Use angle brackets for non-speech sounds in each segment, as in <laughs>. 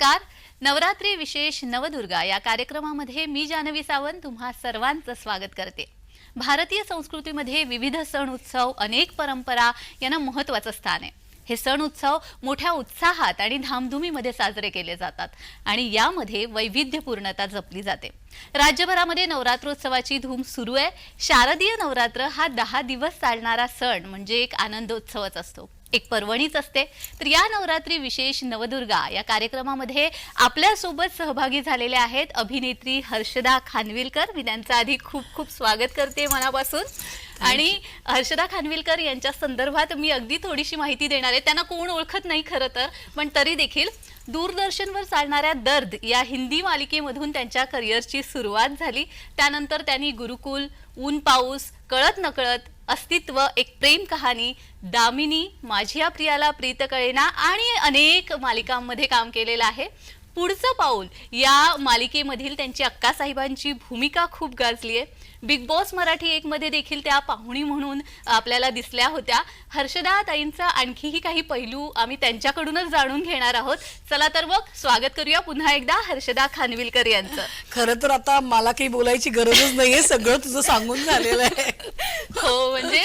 नमस्कार. नवरात्री विशेष नवदुर्गा या कार्यक्रमामध्ये मी जानवी सावंत तुम्हा सर्वांचं स्वागत करते. भारतीय संस्कृतीमध्ये विविध सण उत्सव अनेक परंपरा यांना महत्वाचं स्थान आहे. हे सण उत्सव मोठ्या उत्साहात आणि धामधुमीमध्ये साजरे केले जातात आणि यामध्ये वैविध्यपूर्णता जपली जाते. राज्यभरामध्ये नवरात्रोत्सवाची धूम सुरू आहे. शारदीय नवरात्र हा दहा दिवस चालणारा सण म्हणजे एक आनंदोत्सवच असतो. एक पर्वणीच असते. तर या नवरात्री विशेष नवदुर्गा या कार्यक्रमामध्ये आपल्यासोबत सहभागी झालेले आहेत अभिनेत्री हर्षदा खानविलकर. मी त्यांचं आधी खूप खूप स्वागत करते मनापासून. आणि हर्षदा खानविलकर यांच्या संदर्भात मी अगदी थोडीशी माहिती देणार आहे. त्यांना कोण ओळखत नाही खरं तर पण तरी देखील दूरदर्शनवर चालणाऱ्या दर्द या हिंदी मालिकेमधून त्यांच्या करिअरची सुरुवात झाली. त्यानंतर त्यांनी गुरुकुल ऊन पाऊस कळत नकळत अस्तित्व एक प्रेम कहाणी दामिनी माझ्या प्रियाला प्रीत कळेना आणि अनेक मालिकांमध्ये काम केलेलं आहे. पुढचं पाऊल या मालिकेमधील त्यांची अक्कासाहेबांची भूमिका खूप गाजली आहे बिग बॉस मराठी एक मध्ये देखील त्या पाहुणी म्हणून आपल्याला दिसल्या होत्या. हर्षदा ताईंचा आणखीही काही पैलू आम्ही त्यांच्याकडूनच जाणून घेणार आहोत. चला तर मग स्वागत करूया पुन्हा एकदा हर्षदा खानविलकर यांचं. खरं तर आता मला काही बोलायची गरजच नाहीये सगळं तुझं सांगून झालेलं आहे. हो म्हणजे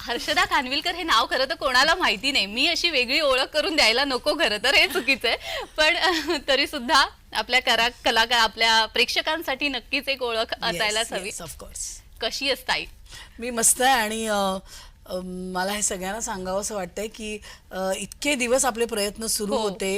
हर्षदा खानविलकर हे नाव खरं तर कोणाला माहिती नाही. मी अशी वेगळी ओळख करून द्यायला नको खरं तर हे चुकीचं आहे. पण तरी सुद्धा आपल्या करा कलाकार आपल्या प्रेक्षकांसाठी नक्कीच एक ओळख असायलाच हवी. ऑफकोर्स कशी असताई मी मस्त आहे आणि मला हे सगळ्यांना सांगावं असं वाटतंय की इतके दिवस आपले प्रयत्न सुरू हो, होते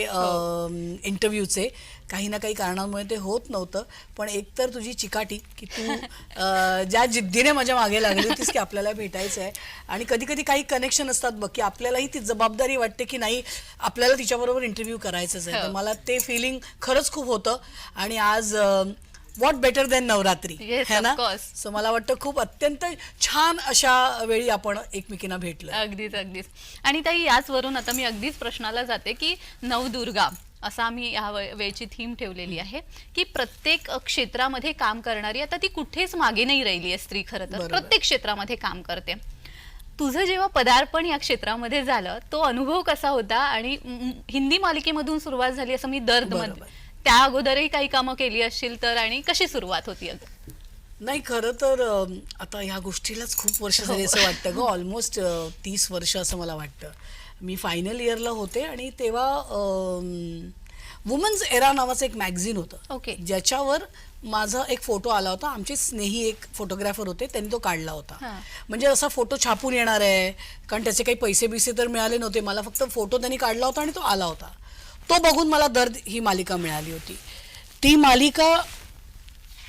इंटरव्ह्यूचे काही ना काही कारणांमुळे ते होत नव्हतं. पण एकतर तुझी चिकाटी की तू <laughs> ज्या जिद्दीने माझ्या मागे लागली होतीस की आपल्याला भेटायचं आहे आणि कधी कधी काही कनेक्शन असतात बघ की आपल्यालाही ती जबाबदारी वाटते की नाही आपल्याला तिच्याबरोबर इंटरव्ह्यू करायचंच आहे. तर हो. मला ते फिलिंग खरंच खूप होतं. आणि आज what better than Navratri? Yes, है ना? course. सो मला वाटतं खूप अत्यंत छान अशा वेळी आपण एकमेकींना भेटलो अगदीच अगदीच. आणि ताई याचवरून आता मी अगदीच प्रश्नाला जाते की नवदुर्गा असं आम्ही या वे- वेळची थीम ठेवलेली आहे की प्रत्येक क्षेत्रामध्ये काम करणारी आता ती कुठेच मागे नाही राहिली आहे स्त्री खरं तर. बरोबर. प्रत्येक क्षेत्रामध्ये काम करते. तुझं जेव्हा पदार्पण या क्षेत्रामध्ये झालं तो अनुभव कसा होता? आणि म, हिंदी मालिकेमधून सुरुवात झाली असं मी दर्द बरोबर. त्या अगोदरही काही कामं केली असतील तर आणि कशी सुरुवात होती अगं? नाही खरं तर अम, आता ह्या गोष्टीलाच खूप वर्ष झाली असं वाटतं ग. ऑलमोस्ट तीस वर्ष असं मला वाटतं. मी फायनल इयरला होते आणि तेव्हा वुमन्स एरा नावाचं एक मॅगझिन होतं. ओके. ज्याच्यावर माझा एक फोटो आला होता. आमचे स्नेही एक फोटोग्राफर होते त्यांनी तो काढला होता. हां. म्हणजे असा फोटो छापून येणार आहे. कारण त्याचे काही पैसे बिसे तर मिळाले नव्हते. मला फक्त फोटो त्यांनी काढला होता आणि तो आला होता. तो बघून मला दर्द ही मालिका मिळाली होती. ती मालिका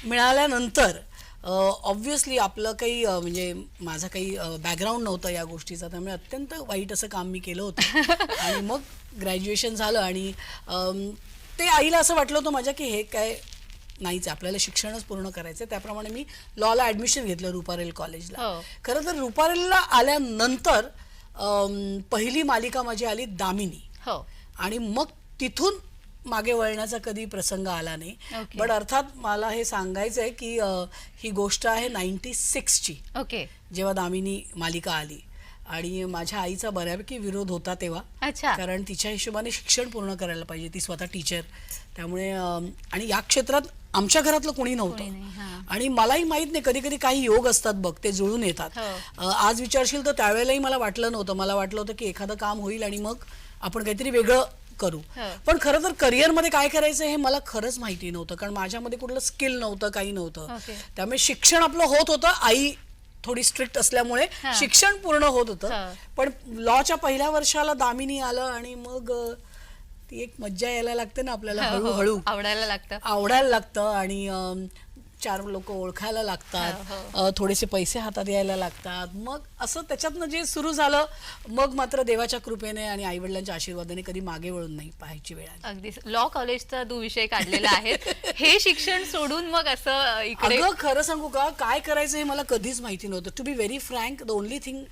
मिळाल्यानंतर ऑब्व्हियसली आपलं काही म्हणजे माझा काही बॅकग्राऊंड नव्हतं या गोष्टीचा त्यामुळे अत्यंत वाईट असं काम मी केलं होतं. <laughs> आणि मग ग्रॅज्युएशन झालं आणि ते आईला असं वाटलं होतं माझ्या की हे काय नाहीच आपल्याला शिक्षणच पूर्ण करायचं त्याप्रमाणे मी लॉला ॲडमिशन घेतलं रुपारेल कॉलेजला हो. खरं तर रुपारेलला आल्यानंतर पहिली मालिका माझी आली दामिनी. हो. आणि मग तिथून मागे वळण्याचा कधी प्रसंग आला नाही. Okay. पण अर्थात मला हे सांगायचं आहे की अ, ही गोष्ट आहे नाईन्टी सिक्सची ओके जेव्हा दामिनी मालिका आली. आणि माझ्या आईचा बऱ्यापैकी विरोध होता तेव्हा. अच्छा. कारण तिच्या हिशोबाने शिक्षण पूर्ण करायला पाहिजे ती स्वतः टीचर त्यामुळे अम, आणि या क्षेत्रात आमच्या घरातलं कोणी नव्हतं. नाही, हां. आणि मलाही माहीत नाही कधी कधी काही योग असतात बघ ते जुळून येतात. हो. अ, आज विचारशील तर त्यावेळेलाही मला वाटलं नव्हतं. मला वाटलं होतं की एखादं काम होईल आणि मग आपण काहीतरी वेगळं करू. पण खरं तर करिअरमध्ये काय करायचं हे मला खरंच माहिती नव्हतं कारण माझ्यामध्ये कुठलं स्किल नव्हतं काही नव्हतं. त्यामुळे शिक्षण आपलं होत होतं आई थोडी स्ट्रिक्ट असल्यामुळे. शिक्षण पूर्ण होत होतं. पण लॉच्या पहिल्या वर्षाला दामिनी आलं आणि मग ती एक मज्जा यायला लागते ना आपल्याला हो, हो. हळूहळू आवडायला लागतं आवडायला लागतं आणि चार लोक ओळखायला हो, लागतात. हो. अ, थोडेसे पैसे हातात यायला लागतात. मग असं त्याच्यातनं जे सुरू झालं मग मात्र देवाच्या कृपेने आणि आईवडिलांच्या आशीर्वादाने कधी मागे वळून नाही पाहायची वेळ आली. अगदीच. लॉ कॉलेजचा तू विषय काढलेला आहे. हे शिक्षण सोडून मग असं इकडे खरं सांगू का? काय करायचं हे मला कधीच माहिती नव्हतं. To be very frank the only thing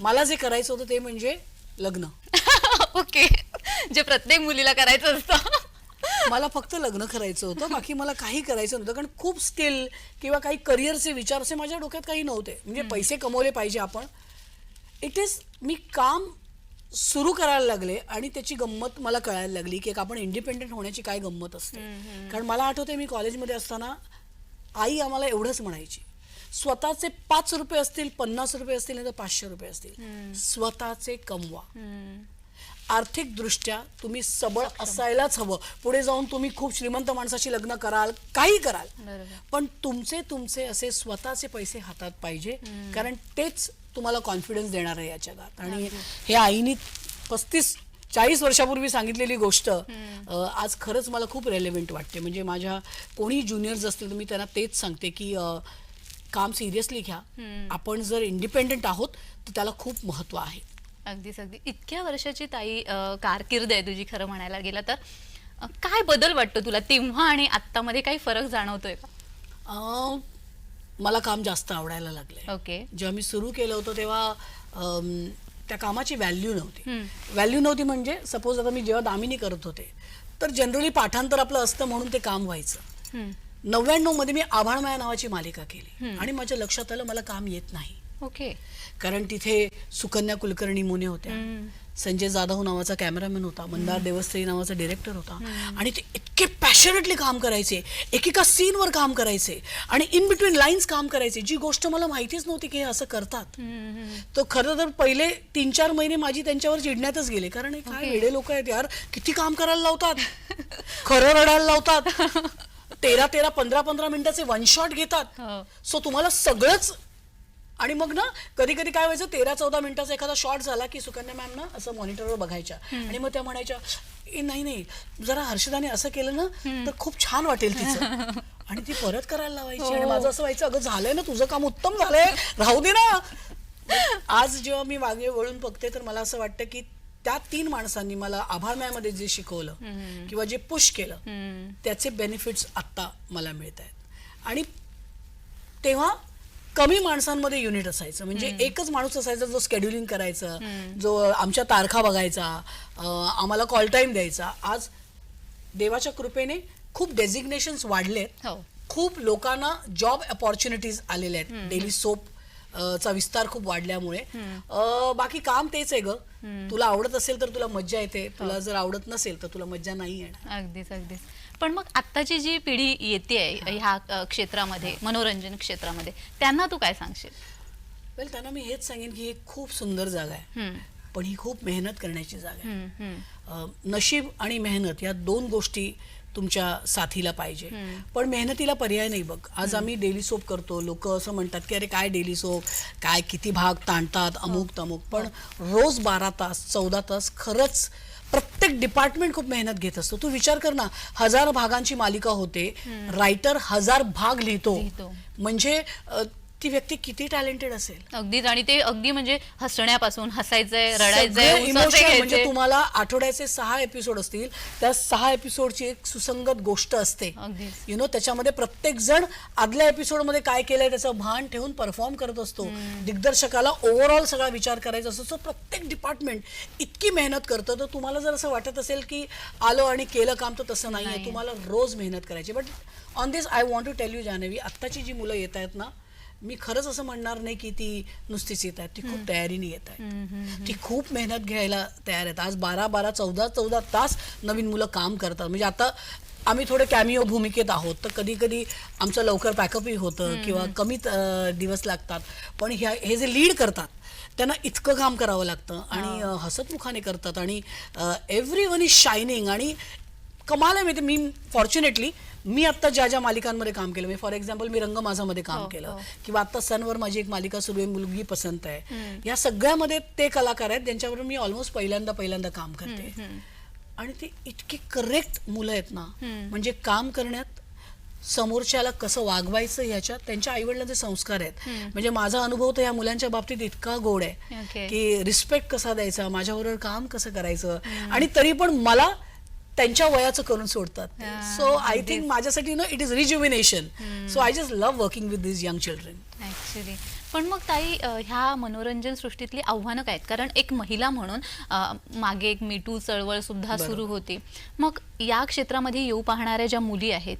मला जे करायचं होतं ते म्हणजे लग्न. <laughs> ओके जे प्रत्येक मुलीला करायचं असतं. मला फक्त लग्न करायचं होतं बाकी मला काही करायचं नव्हतं. कारण खूप स्किल किंवा काही करिअरचे विचार असे माझ्या डोक्यात काही नव्हते. म्हणजे पैसे कमवले पाहिजे आपण. इट इज मी काम सुरू करायला लागले आणि त्याची गंमत मला कळायला लागली की एक आपण इंडिपेंडेंट होण्याची काय गंमत असते. कारण मला आठवते मी कॉलेजमध्ये असताना आई आम्हाला एवढंच म्हणायची. स्वतःचे पाच रुपये असतील पन्नास रुपये असतील नाही तर पाचशे रुपये असतील. स्वतःचे कमवा. आर्थिकदृष्ट्या तुम्ही सबळ असायलाच हवं. पुढे जाऊन तुम्ही खूप श्रीमंत माणसाशी लग्न कराल काही कराल. पण तुमचे तुमचे असे स्वतःचे पैसे हातात पाहिजे कारण तेच तुम्हाला कॉन्फिडन्स देणार आहे या जगात आणि हे आईनी पस्तीस चाळीस वर्षापूर्वी सांगितलेली गोष्ट आज खरंच मला खूप रेलेव्हेंट वाटते. म्हणजे माझ्या कोणी ज्युनियर्स असतील तर मी त्यांना तेच सांगते की काम सिरियसली घ्या. आपण जर इंडिपेंडेंट आहोत तर त्याला खूप महत्त्व आहे. अगदीच अगदी. इतक्या वर्षाची ताई कारकीर्द आहे तुझी खरं म्हणायला गेलं तर. अ, काय बदल वाटतो तुला? तेव्हा आणि आत्तामध्ये काही फरक जाणवतोय का? अ, मला काम जास्त आवडायला लागलंय. ओके. जेव्हा मी सुरू केलं होतं तेव्हा अम, त्या कामाची व्हॅल्यू नव्हती. व्हॅल्यू नव्हती म्हणजे सपोज आता मी जेव्हा दामिनी करत होते तर जनरली पाठांतर आपलं असतं म्हणून ते काम व्हायचं. हम्म. नव्याण्णवमध्ये मी आभाळमाया नावाची मालिका केली. आणि माझ्या लक्षात आलं मला काम येत नाही. ओके. कारण तिथे सुकन्या कुलकर्णी मुने होत्या. संजय जाधव नावाचा कॅमेरामॅन होता मंदार देवस्थरी नावाचा डिरेक्टर होता. आणि ते इतके पॅशनेटली काम करायचे एकेका सीनवर काम करायचे आणि इन बिटवीन लाईन्स काम करायचे. जी गोष्ट मला माहितीच नव्हती की हे असं करतात. तर खरं तर पहिले तीन चार महिने माझी त्यांच्यावर चिडण्यातच गेले. कारण हे काय. वेडे लोक आहेत यार. किती काम करायला लावतात. <laughs> खरं रडायला लावतात. तेरा तेरा पंधरा पंधरा मिनिटाचे वन शॉट घेतात. हो. सो तुम्हाला सगळंच आणि मग ना कधी कधी काय व्हायचं तेरा चौदा मिनिटाचा एखादा शॉट झाला की सुकन्या मॅम ना असं मॉनिटरवर बघायच्या. आणि मग त्या म्हणायच्या ए नाही नाही जरा हर्षदाने असं केलं ना तर खूप छान वाटेल तिचं. <laughs> आणि ती परत करायला लावायची. आणि माझं असं व्हायचं अगं झालंय ना तुझं काम उत्तम झालंय. राहू दे ना. आज जेव्हा मी मागे वळून बघते तर मला असं वाटतं की त्या तीन माणसांनी मला आभारमयामध्ये जे शिकवलं किंवा जे पुश केलं. त्याचे बेनिफिट्स आत्ता मला मिळत आहेत आणि तेव्हा कमी माणसांमध्ये युनिट असायचं. म्हणजे एकच माणूस असायचा जो स्केड्युलिंग करायचा जो आमच्या तारखा बघायचा आम्हाला कॉल टाईम द्यायचा. आज देवाच्या कृपेने खूप डेझिग्नेशन्स वाढलेत. हो. खूप लोकांना जॉब अपॉर्च्युनिटीज आलेल्या आहेत. डेली सोप चा विस्तार खूप वाढल्यामुळे. बाकी काम तेच आहे ग. तुला आवडत असेल तर तुला मज्जा येते. तुला जर आवडत नसेल तर तुला मज्जा नाही येणार. अगदीच अगदीच. पण मग आत्ताची जी पिढी येते ह्या अ, क्षेत्रामध्ये मनोरंजन क्षेत्रामध्ये त्यांना तू काय सांगशील? वेल त्यांना मी हेच सांगेन की ही खूप सुंदर जागा आहे. पण ही खूप मेहनत करण्याची जागा आहे. अ, नशीब आणि मेहनत या दोन गोष्टी तुमच्या साथीला पाहिजे. पण मेहनतीला पर्याय नाही बघ. आज आम्ही डेली सोप करतो. लोक असं म्हणतात की अरे काय डेली सोप काय किती भाग ताणतात? अमुक तमुक. पण रोज बारा तास चौदा तास खरंच प्रत्येक डिपार्टमेंट खूप मेहनत घेत असतो. तू विचार कर ना हजार भागांची मालिका होते. रायटर हजार भाग लिहितो. म्हणजे ती व्यक्ती किती टॅलेंटेड असेल? अगदीच. आणि ते अगदी म्हणजे हसण्यापासून हसायचंय रडायचंय सगळे म्हणजे घ्यायचे. तुम्हाला आठवड्याचे सहा एपिसोड असतील. त्या सहा एपिसोडची एक सुसंगत गोष्ट असते. अगदीच. यु नो त्याच्यामध्ये प्रत्येक जण आदल्या एपिसोडमध्ये काय केलंय त्याचं भान ठेवून परफॉर्म करत असतो. दिग्दर्शकाला ओव्हरऑल सगळा विचार करायचा असतो. सो प्रत्येक डिपार्टमेंट इतकी मेहनत करतं. तर तुम्हाला जर असं वाटत असेल की आलो आणि केलं काम तर तसं नाहीये. तुम्हाला रोज मेहनत करायची. But on this I want to tell you Janhvi आत्ताची जी मुलं येत आहेत ना मी खरंच असं म्हणणार नाही की ती नुसतीच येत आहेत ती खूप तयारीने येत आहेत. ती खूप मेहनत घ्यायला तयार आहेत. आज बारा बारा चौदा चौदा तास नवीन मुलं काम करतात. म्हणजे आता आम्ही थोडे कॅमिओ भूमिकेत आहोत. तर कधी कधी आमचं लवकर पॅकअपही होतं किंवा कमी दिवस लागतात. पण ह्या हे जे लीड करतात त्यांना इतकं काम करावं लागतं आणि हसतमुखाने करतात आणि एव्हरी वन इज शायनिंग आणि कमाल आहे माहिती मी फॉर्च्युनेटली मी आता ज्या ज्या मालिकांमध्ये काम केलं म्हणजे फॉर एक्झाम्पल मी रंग माझामध्ये काम हो, केलं हो. किंवा आता सनवर माझी एक मालिका सुरू आहे मुलगी पसंत आहे. या सगळ्यामध्ये ते कलाकार आहेत ज्यांच्याबरोबर मी ऑलमोस्ट पहिल्यांदा पहिल्यांदा काम करते. आणि ते इतके करेक्ट मुलं आहेत ना म्हणजे काम करण्यात समोरच्याला कसं वागवायचं ह्याच्यात त्यांच्या आईवडिलांचे संस्कार आहेत. म्हणजे माझा अनुभव तर या मुलांच्या बाबतीत इतका गोड आहे. की रिस्पेक्ट कसा द्यायचा माझ्याबरोबर काम कसं करायचं? आणि तरी पण मला त्यांच्या वयाचं करून सोडतात सो आय थिंक माझ्यासाठी ना it is rejuvenation so I just love working with this young children पण मग ताई ह्या मनोरंजन सृष्टीतली आव्हानं काय आहेत? कारण एक महिला म्हणून मागे एक मीटू चळवळ सुद्धा सुरू होती. मग या क्षेत्रामध्ये येऊ पाहणाऱ्या ज्या मुली आहेत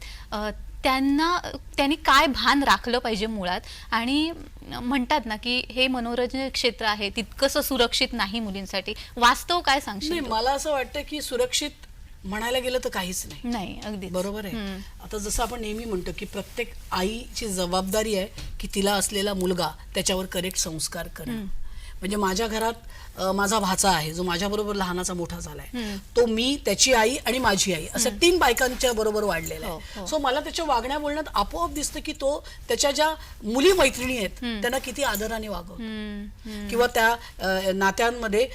त्यांना त्यांनी काय भान राखलं पाहिजे मुळात? आणि म्हणतात ना की हे मनोरंजन क्षेत्र आहे तितकंसं सुरक्षित नाही मुलींसाठी. वास्तव काय सांगशील? मला असं वाटतं की सुरक्षित म्हणायला गेलं तर काहीच नाही. नाही अगदी बरोबर आहे. आता जसं आपण नेहमी म्हणतो की प्रत्येक आईची जबाबदारी आहे की तिला असलेला मुलगा त्याच्यावर करेक्ट संस्कार करणं. म्हणजे माझ्या घरात माझा भाचा आहे जो माझ्याबरोबर लहानाचा मोठा झालाय. तो मी त्याची आई आणि माझी आई असं तीन बायकांच्या बरोबर वाढलेला हो, आहे हो. सो मला त्याच्या वागण्या बोलण्यात आपोआप दिसतं की तो त्याच्या ज्या मुली मैत्रिणी आहेत त्यांना किती आदराने वागवतो. किंवा त्या नात्यांमध्ये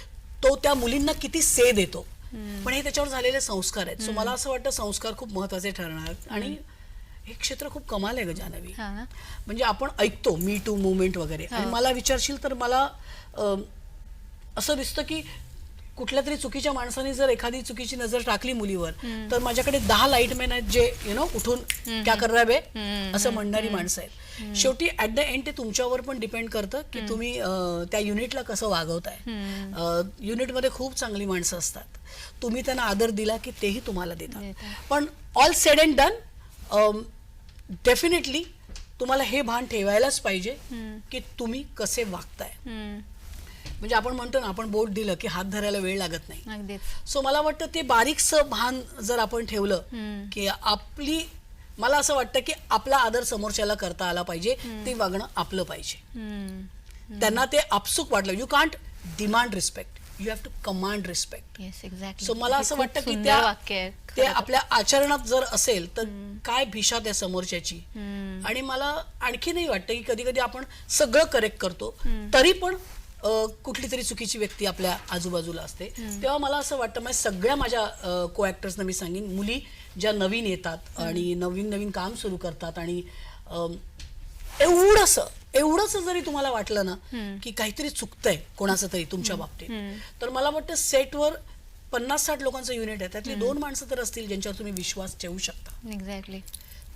तो त्या मुलींना किती से देतो. पण हे त्याच्यावर झालेले संस्कार आहेत. सो मला असं वाटतं संस्कार खूप महत्त्वाचे ठरणार. आणि हे क्षेत्र खूप कमाल आहे ग जानवी? म्हणजे आपण ऐकतो मी टू मुवमेंट वगैरे. आणि मला विचारशील तर मला असं दिसतं की कुठल्या तरी चुकीच्या माणसाने जर एखादी चुकीची नजर टाकली मुलीवर तर माझ्याकडे दहा लाईटमॅन आहेत जे यु नो उठून क्या कर रहा बे? असं म्हणणारी माणसं आहेत. शेवटी ऍट द एंड ते तुमच्यावर पण डिपेंड करतं की तुम्ही त्या युनिटला कसं वागवताय. युनिटमध्ये खूप चांगली माणसं असतात. तुम्ही त्यांना आदर दिला की तेही तुम्हाला देतात. पण all said and done definitely तुम्हाला हे भान ठेवायलाच पाहिजे की तुम्ही कसे वागताय. म्हणजे आपण म्हणतो ना आपण बोट दिलं की हात धरायला वेळ लागत नाही. सो मला वाटतं ते बारीकसं भान जर आपण ठेवलं की आपली मला असं वाटतं की आपला आदर समोरच्याला करता आला पाहिजे ते वागणं आपलं पाहिजे. त्यांना ते आपसुक वाटलं. You can't demand respect you have to command respect so मला असं वाटतं की त्या ते आपल्या आचरणात जर असेल तर काय भिषा त्या समोरच्याची? आणि मला आणखीनही वाटतं की कधी कधी आपण सगळं करेक्ट करतो तरी पण कुठली तरी चुकीची व्यक्ती आपल्या आजूबाजूला असते. तेव्हा मला असं वाटतं म्हणजे सगळ्या माझ्या को ॲक्टर्सना मी सांगेन मुली ज्या नवीन येतात आणि नवीन नवीन काम सुरू करतात आणि एवढंसं एवढंच जरी तुम्हाला वाटलं ना की काहीतरी चुकतंय कोणाचं तरी तुमच्या बाबतीत तर मला वाटतं सेटवर पन्नास साठ लोकांचं युनिट आहे. त्यातली दोन माणसं तर असतील ज्यांच्यावर तुम्ही विश्वास ठेवू शकता. एक्झॅक्टली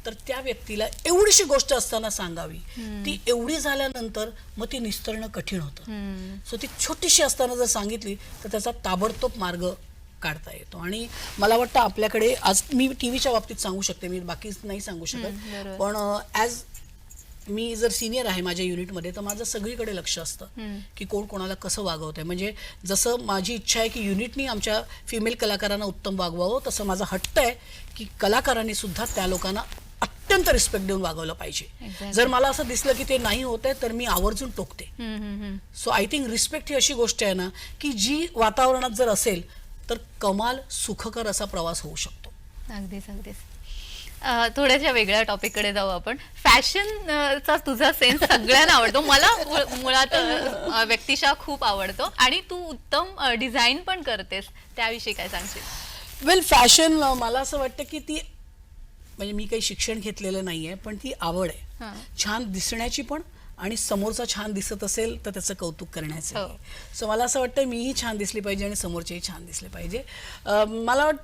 तर त्या व्यक्तीला एवढीशी गोष्ट असताना सांगावी. ती एवढी झाल्यानंतर मग ती निस्तरणं कठीण होतं. सो ती छोटीशी असताना जर सांगितली तर त्याचा ताबडतोब मार्ग काढता येतो. आणि मला वाटतं आपल्याकडे आज मी टी व्हीच्या बाबतीत सांगू शकते मी बाकी नाही सांगू शकत. पण ॲज मी जर सिनियर आहे माझ्या युनिटमध्ये तर माझं सगळीकडे लक्ष असतं की कोण कोणाला कसं वागवत आहे म्हणजे जसं माझी इच्छा आहे की युनिटनी आमच्या फिमेल कलाकारांना उत्तम वागवावं तसं माझा हट्ट आहे की कलाकारांनी सुद्धा त्या लोकांना अत्यंत रिस्पेक्ट देऊन वागवलं पाहिजे. जर मला असं दिसलं की ते नाही होत आहे तर मी आवर्जून टोकते. सो आय थिंक रिस्पेक्ट ही अशी गोष्ट आहे ना की जी वातावरणात जर असेल तर कमाल सुखकर असा प्रवास होऊ शकतो. अगदीच अगदीच. थोड्याशा वेगळ्या टॉपिककडे जाऊ आपण. फॅशन चा तुझा सेन्स सगळ्यांना आवडतो. मला मुळात व्यक्तिशा खूप आवडतो. आणि तू उत्तम डिझाईन पण करतेस. त्याविषयी काय सांगशील? वेल फॅशन मला असं वाटतं की ती म्हणजे मी काही शिक्षण घेतलेलं नाही आहे पण ती आवड हां. आहे छान दिसण्याची पण आणि समोरचा छान दिसत असेल तर त्याचं कौतुक करण्याचं हो. सो मला असं वाटतं मीही छान दिसली पाहिजे आणि समोरचेही छान दिसले पाहिजे. अं, मला वाट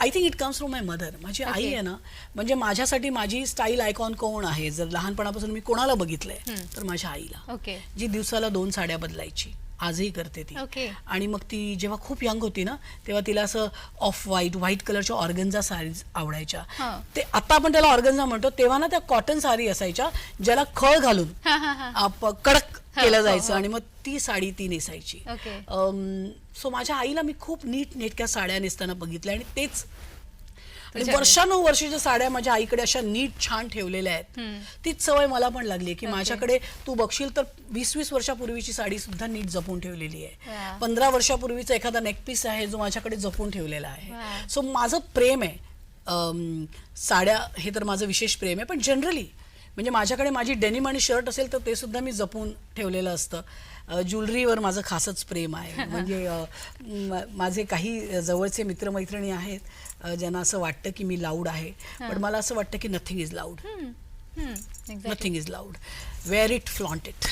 I think it comes from my mother माझी आई. आहे ना म्हणजे माझ्यासाठी माझी स्टाईल आयकॉन कोण आहे? जर लहानपणापासून मी कोणाला बघितलंय तर माझ्या आईला. ओके जी दिवसाला दोन साड्या बदलायची. आजही करते ती. आणि मग ती जेव्हा खूप यंग होती ना तेव्हा तिला असं ऑफ व्हाईट व्हाईट कलरच्या ऑर्गन्झा साडीज आवडायच्या हा. ते आता आपण त्याला ऑर्गन्झा म्हणतो तेव्हा ना त्या कॉटन साडी असायच्या ज्याला खळ घालून हा हा हा आप- कडक केलं हो, जायचं हो. आणि मग ती साडी ती नेसायची. सो माझ्या आईला मी खूप नीट नेटक्या साड्या नेसताना बघितल्या आणि तेच आणि तुझ्या- वर्षानुवर्षीच्या साड्या माझ्या आईकडे अशा नीट छान ठेवलेल्या आहेत. तीच सवय मला पण लागली की माझ्याकडे तू बघशील तर वीस वीस वर्षापूर्वीची साडी सुद्धा नीट जपून ठेवलेली. आहे. पंधरा वर्षापूर्वीचा एखादा नेकपीस आहे जो माझ्याकडे जपून ठेवलेला. आहे. सो माझं प्रेम आहे. साड्या हे तर माझं विशेष प्रेम आहे. पण जनरली म्हणजे माझ्याकडे माझी डेनिम आणि शर्ट असेल तर ते सुद्धा मी जपून ठेवलेलं असतं. ज्वेलरीवर माझं खासच प्रेम आहे. <laughs> म्हणजे माझे काही जवळचे मित्रमैत्रिणी आहेत. ज्यांना असं वाटतं की मी लाऊड आहे पण मला असं वाटतं की nothing is loud nothing is loud where it flaunt it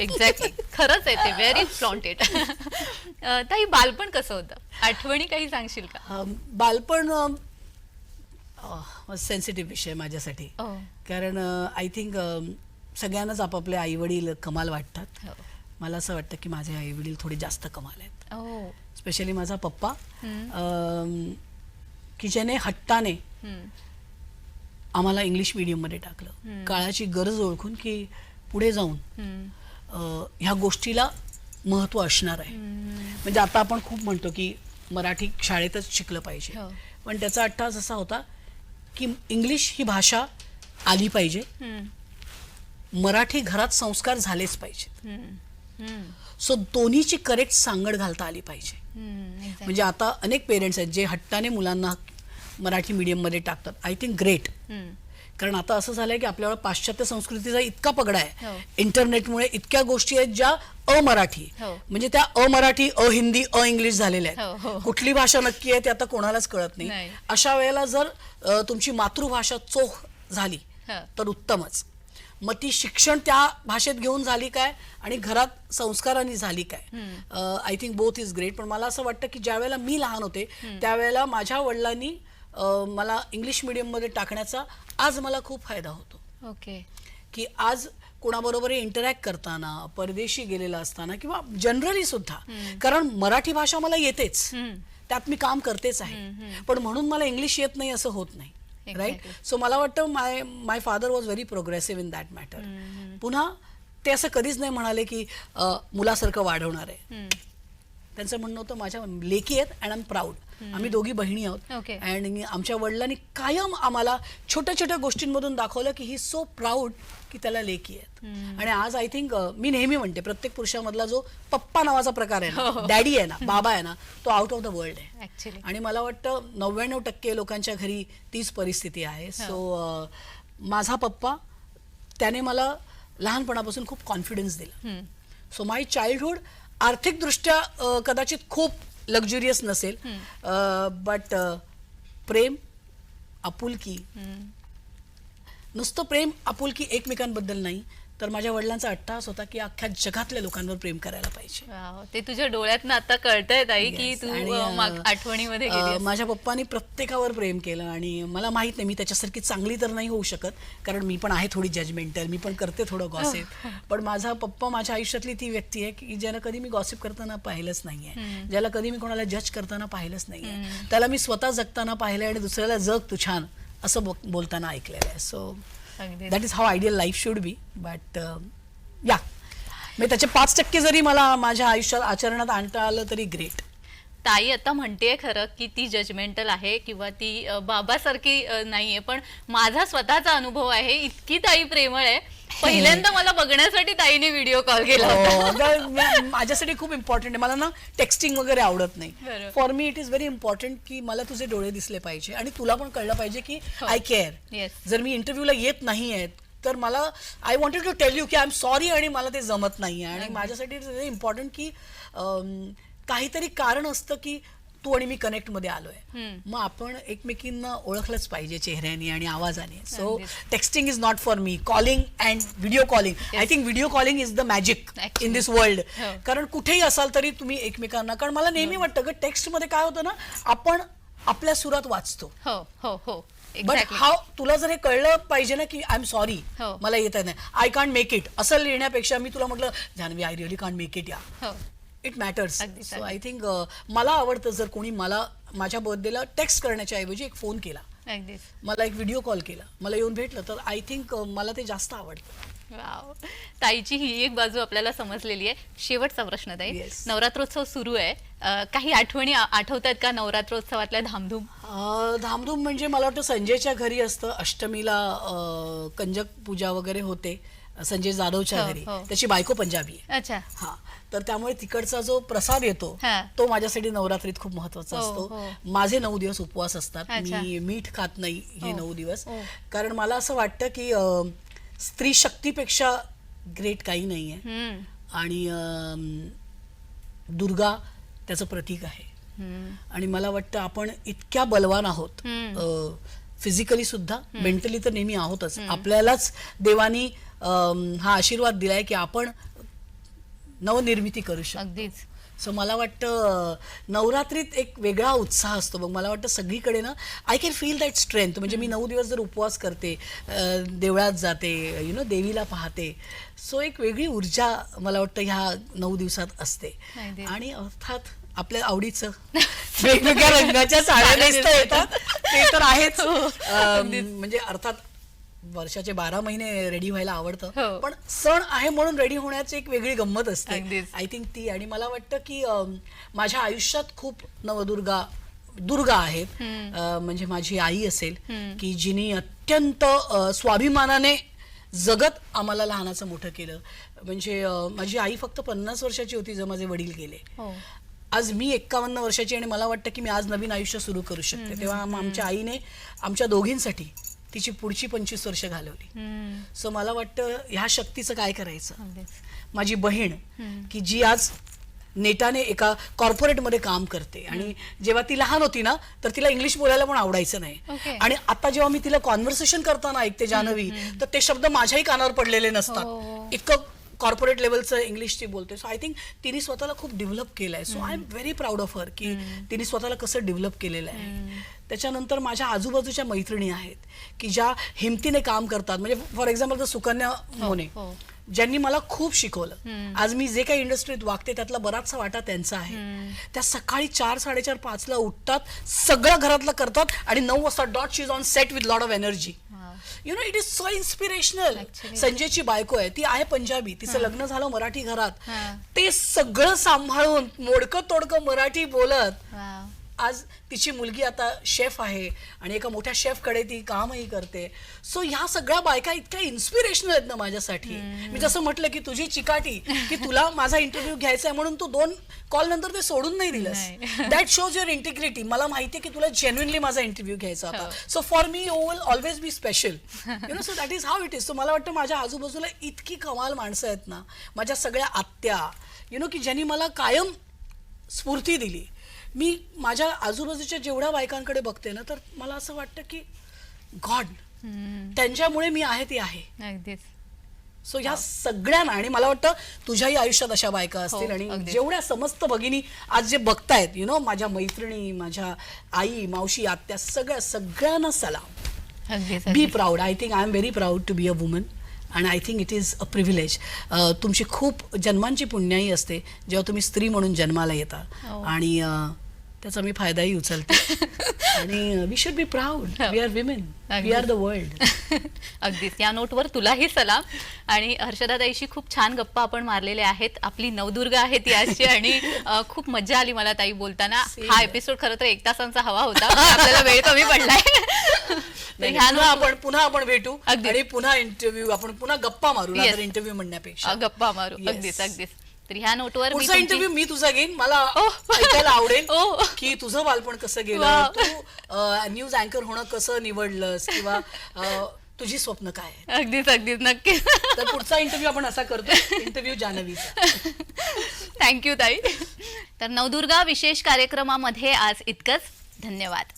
exactly खरंच आहे ते. व्हेरी फ्लॉन्टेड <laughs> ताई बालपण कसं होतं? आठवणी काही सांगशील का? बालपण सेन्सिटिव्ह विषय माझ्यासाठी. हो. कारण आय थिंक सगळ्यांनाच आपापले आई वडील कमाल वाटतात. हो. मला असं वाटतं की माझे आई वडील थोडे जास्त कमाल आहेत. स्पेशली माझा पप्पा. की ज्याने हट्टाने. आम्हाला इंग्लिश मिडियममध्ये टाकलं काळाची गरज ओळखून की पुढे जाऊन ह्या गोष्टीला महत्त्व असणार आहे म्हणजे आता आपण खूप म्हणतो की मराठी शाळेतच शिकलं पाहिजे हो. पण त्याचा अट्टास असा होता की इंग्लिश ही भाषा आली पाहिजे. मराठी घरात संस्कार झालेच पाहिजेत. सो दोन्हीची करेक्ट सांगड घालता आली पाहिजे. म्हणजे आता अनेक पेरेंट्स आहेत जे हट्टाने मुलांना मराठी मीडियममध्ये टाकतात आय थिंक ग्रेट. कारण आता असं झालंय की आपल्यावर पाश्चात्य संस्कृतीचा इतका पगडा आहे हो. इंटरनेटमुळे इतक्या गोष्टी आहेत ज्या अमराठी हो. म्हणजे त्या अमराठी अ हिंदी अ इंग्लिश झालेल्या हो, हो. आहेत कुठली भाषा नक्की आहे ते आता कोणालाच कळत नाही. अशा वेळेला जर तुमची मातृभाषा चोख झाली हा. तर उत्तमच मग ती शिक्षण त्या भाषेत घेऊन झाली काय आणि घरात संस्कारांनी झाली काय I think both is great पण मला असं वाटतं की ज्या वेळेला मी लहान होते त्यावेळेला माझ्या वडिलांनी मला इंग्लिश मिडियममध्ये टाकण्याचा आज मला खूप फायदा होतो. ओके. की आज कोणाबरोबर इंटरॅक्ट करताना परदेशी गेलेला असताना किंवा जनरली सुद्धा कारण मराठी भाषा मला येतेच. त्यात मी काम करतेच आहे. पण म्हणून मला इंग्लिश येत नाही असं होत नाही. राईट. सो मला वाटतं my my father was very progressive in that matter पुन्हा ते असं कधीच नाही म्हणाले की मुलासारखं वाढवणार आहे. त्यांचं म्हणणं होतं माझ्या लेकी आहेत अँड आय एम प्राऊड आम्ही दोघी बहिणी आहोत. Okay. अँड आमच्या वडिलांनी कायम आम्हाला छोट्या छोट्या गोष्टींमधून दाखवलं की ही सो प्राऊड की त्याला लेकी आहेत. आणि आज आय थिंक मी नेहमी म्हणते प्रत्येक पुरुषामधला जो पप्पा नावाचा प्रकार आहे हो, ना डॅडी आहे ना बाबा आहे ना तो आउट ऑफ द वर्ल्ड आहे. ऍक्च्युली आणि मला वाटतं नव्याण्णव टक्के लोकांच्या घरी तीच परिस्थिती आहे. सो माझा पप्पा त्याने मला लहानपणापासून खूप कॉन्फिडन्स दिला. सो माय चाइल्डहुड आर्थिकदृष्ट्या कदाचित खूप लक्झुरियस नसेल बट प्रेम आपुलकी. नुसतं प्रेम आपुलकी एकमेकांबद्दल नाही तर माझ्या वडिलांचा अट्टहास होता की अख्ख्या जगातल्या लोकांवर प्रेम करायला पाहिजे. ते तुझ्या डोळ्यातनं आता कळतंय ताई की Yes. तू आणि, अ, माग- अ, आठवणीमध्ये अ, गेली माझ्या पप्पानी प्रत्येकावर प्रेम केलं आणि मला माहीत नाही मी त्याच्यासारखी चांगली तर नाही होऊ शकत कारण मी पण आहे थोडी जजमेंटल मी पण करते थोडं गॉसिप <laughs> पण माझा पप्पा माझ्या आयुष्यातली ती व्यक्ती आहे की ज्याला कधी मी गॉसिप करताना पाहिलंच नाहीये. ज्याला कधी मी कोणाला जज करताना पाहिलंच नाहीये. त्याला मी स्वतः जगताना पाहिलंय आणि दुसऱ्याला जग तू छान असं बो- बोलताना ऐकलेलं आहे. सो अगदी that is how ideal life should be but या म्हणजे त्याचे पाच टक्के जरी मला माझ्या आयुष्यात आचरणात आणता आलं तरी ग्रेट ताई आता म्हणतेय खरं की ती जजमेंटल आहे किंवा ती बाबासारखी नाहीये. पण माझा स्वतःचा अनुभव आहे इतकी ताई प्रेमळ आहे. पहिल्यांदा मला बघण्यासाठी ताईने व्हिडिओ कॉल केला होता. <laughs> हो, माझ्यासाठी खूप इम्पॉर्टंट आहे. मला ना टेक्स्टिंग वगैरे आवडत नाही. For me it is very important की मला तुझे डोळे दिसले पाहिजे आणि तुला पण कळलं पाहिजे की आय केअर Yes. जर मी इंटरव्ह्यूला येत नाही आहेत तर मला I wanted to tell you की आय एम सॉरी आणि मला ते जमत नाही आणि माझ्यासाठी इट्स व्हेरी इम्पॉर्टंट की काहीतरी कारण असतं की तू आणि मी कनेक्टमध्ये आलोय. मग आपण एकमेकींना ओळखलंच पाहिजे चेहऱ्याने आणि आवाजाने. So. Texting is not for me calling and video calling I think video calling is the magic. In this world हो. कारण कुठेही असाल तरी तुम्ही एकमेकांना कारण मला नेहमी वाटतं ग टेक्स्टमध्ये काय होतं ना आपण आपल्या सुरात वाचतो. हो हो हो. बट हा तुला जर हे कळलं पाहिजे ना की आय एम सॉरी हो. मला येत नाही आय कांट मेक इट असं लिहिण्यापेक्षा मी तुला म्हटलं Janhvi I really can't make it yeah. हो. It matters so I think मला आवडतं जर कोणी मला माझ्या बर्थडेला टेक्स्ट करण्याच्या ऐवजी एक फोन केला. मला एक व्हिडिओ कॉल केला. मला येऊन भेटलं तर आय थिंक मला ते जास्त आवडतं. वाव ताईची ही एक बाजू आपल्याला समजलेली आहे. शेवटचा प्रश्न ताई. Yes. नवरात्रोत्सव सुरू आहे. काही आठवणी आठवतात का नवरात्रोत्सवातल्या धामधूम? अं, धामधूम म्हणजे मला वाटतं संजयच्या घरी असतं. अष्टमीला अं, कंजक पूजा वगैरे होते. संजय जाधवच्या हो, घरी हो. त्याची बायको पंजाबी आहे अच्छा हा तर त्यामुळे तिकडचा जो प्रसाद येतो हा. तो माझ्यासाठी नवरात्रीत खूप महत्त्वाचा हो, असतो हो. माझे नऊ दिवस उपवास असतात अच्छा. मी मीठ खात नाही हे हो, नऊ दिवस हो. कारण मला असं वाटतं की अं, स्त्री शक्तीपेक्षा ग्रेट काही नाहीये हम्म, आणि अं, दुर्गा त्याचं प्रतीक आहे हम्म. आणि मला वाटतं आपण इतक्या बलवान आहोत. फिजिकली सुद्धा मेंटली तर नेहमी आहोतच. आपल्यालाच देवानी हा आशीर्वाद दिलाय की आपण नवनिर्मिती करू शकतो. अगदीच. सो मला वाटतं नवरात्रीत एक वेगळा उत्साह असतो. बघ मला वाटतं सगळीकडे ना I can feel that strength म्हणजे मी नऊ दिवस जर उपवास करते अं, देवळात जाते यु नो देवीला पाहते सो एक वेगळी ऊर्जा मला वाटतं ह्या नऊ दिवसात असते. आणि अर्थात आपल्या आवडीचं. <laughs> वेगवेगळ्या रंगाच्या साड्या नेसता येतात. ते तर आहेच. हो, म्हणजे अर्थात वर्षाचे बारा महिने रेडी व्हायला आवडतं. हो. पण सण आहे म्हणून रेडी होण्याची एक वेगळी गंमत असते. आय थिंक ती. आणि मला वाटतं की माझ्या आयुष्यात खूप नवदुर्गा दुर्गा आहेत. म्हणजे माझी आई असेल की जिने अत्यंत स्वाभिमानाने जगत आम्हाला लहानाचं मोठं केलं. म्हणजे माझी आई फक्त पन्नास वर्षाची होती जेव्हा माझे वडील गेले. हो. आज मी एक्कावन्न वर्षाची आणि मला वाटतं की मी आज नवीन आयुष्य सुरू करू शकते. तेव्हा आम- आमच्या आईने आमच्या दोघींसाठी तिची पुढची पंचवीस वर्ष घालवली. सो मला वाटतं ह्या शक्तीचं काय करायचं. माझी बहीण की जी आज नेटाने एका कॉर्पोरेटमध्ये काम करते आणि जेव्हा ती लहान होती ना तर तिला इंग्लिश बोलायला पण आवडायचं नाही. Okay. आणि आता जेव्हा मी तिला कॉन्व्हर्सेशन करताना ऐकते जानवी तर ते शब्द माझ्याही कानावर पडलेले हो. नसतात इतकं कॉर्पोरेट लेवलचं इंग्लिश ती बोलते सो आय थिंक तिने स्वतःला खूप डेव्हलप केलंय. So I am very proud of her की तिने स्वतःला कसं डेव्हलप केलेलं आहे. त्याच्यानंतर माझ्या आजूबाजूच्या मैत्रिणी आहेत की ज्या हिमतीने काम करतात. म्हणजे फॉर एक्झाम्पल सुकन्या मोने हो. ज्यांनी मला खूप शिकवलं. आज मी जे काही इंडस्ट्रीत वागते त्यातला बराचसा वाटा त्यांचा आहे. त्या सकाळी चार साडेचार पाचला उठतात सगळं घरातलं करतात आणि नऊ वाजता dot she is on set with lot of energy. You know it is so inspirational. संजयची बायको आहे ती आहे पंजाबी तिचं लग्न झालं मराठी घरात. ते सगळं सांभाळून मोडकं तोडकं मराठी बोलत. आज तिची मुलगी आता शेफ आहे आणि एका मोठ्या शेफकडे ती कामही करते. सो ह्या सगळ्या बायका इतक्या इन्स्पिरेशनल आहेत ना माझ्यासाठी. मी जसं म्हटलं की तुझी चिकाटी की तुला माझा इंटरव्ह्यू घ्यायचा आहे म्हणून तू दोन कॉल नंतर ते सोडून नाही दिलंस. दॅट शोज युअर इंटिग्रिटी मला माहिती आहे की तुला जेन्युनली माझा इंटरव्ह्यू घ्यायचा होता. So for me you will always be special you know so that is how it is so मला वाटतं माझ्या आजूबाजूला इतकी कमाल माणसं आहेत ना. माझ्या सगळ्या आत्या. यु नो की ज्यांनी मला कायम स्फूर्ती दिली. मी माझ्या आजूबाजूच्या जेवढ्या बायकांकडे बघते ना तर मला असं वाटतं की गॉड. त्यांच्यामुळे मी आहे ती आहे अगदीच सो ह्या सगळ्यांना आणि मला वाटतं तुझ्याही आयुष्यात अशा बायका असतील हो, आणि अगदीच. जेवढ्या समस्त भगिनी आज जे बघतायत यु नो माझ्या मैत्रिणी माझ्या आई मावशी आत्या सगळ्या सगळ्यांना सलाम be. Proud I think I am very proud to be a woman and I think it is a privilege तुमची खूप जन्मांची पुण्याई असते जेव्हा तुम्ही स्त्री म्हणून जन्माला येता हो. आणि अ, त्याचा मी फायदाही उचलते. <laughs> आणि we should be proud we are women we are the world अगदीच. या नोटवर तुलाही सलाम. आणि हर्षदाताईशी खूप छान गप्पा आपण मारलेल्या आहेत. आपली नवदुर्गा आहे ती आजची आणि अ, खूप मजा आली मला ताई बोलताना. हा. एपिसोड खरं तर एक तासांचा हवा होता. आपल्याला वेळ कमी पडलाय. <laughs> तर नाही, ह्या पुन्हा नोट आपण पुन्हा आपण भेटू अगदी. आणि पुन्हा इंटरव्ह्यू आपण पुन्हा गप्पा मारू Yes. इंटरव्ह्यू म्हणण्यापेक्षा. गप्पा मारू. Yes. अगदीच अगदीच. तर ह्या नोटवर मी पुढचा इंटरव्ह्यू मी तुझा घेईन मला. ऐकायला आवडेल. की तुझं बालपण कसं गेलं. तू न्यूज अँकर होणं कसं निवडलंस किंवा तुझी स्वप्न काय? अगदीच अगदीच नक्की तर पुढचा इंटरव्ह्यू आपण असा करतो इंटरव्ह्यू जानवीचा थँक्यू ताई तर नवदुर्गा विशेष कार्यक्रमामध्ये आज इतकंच धन्यवाद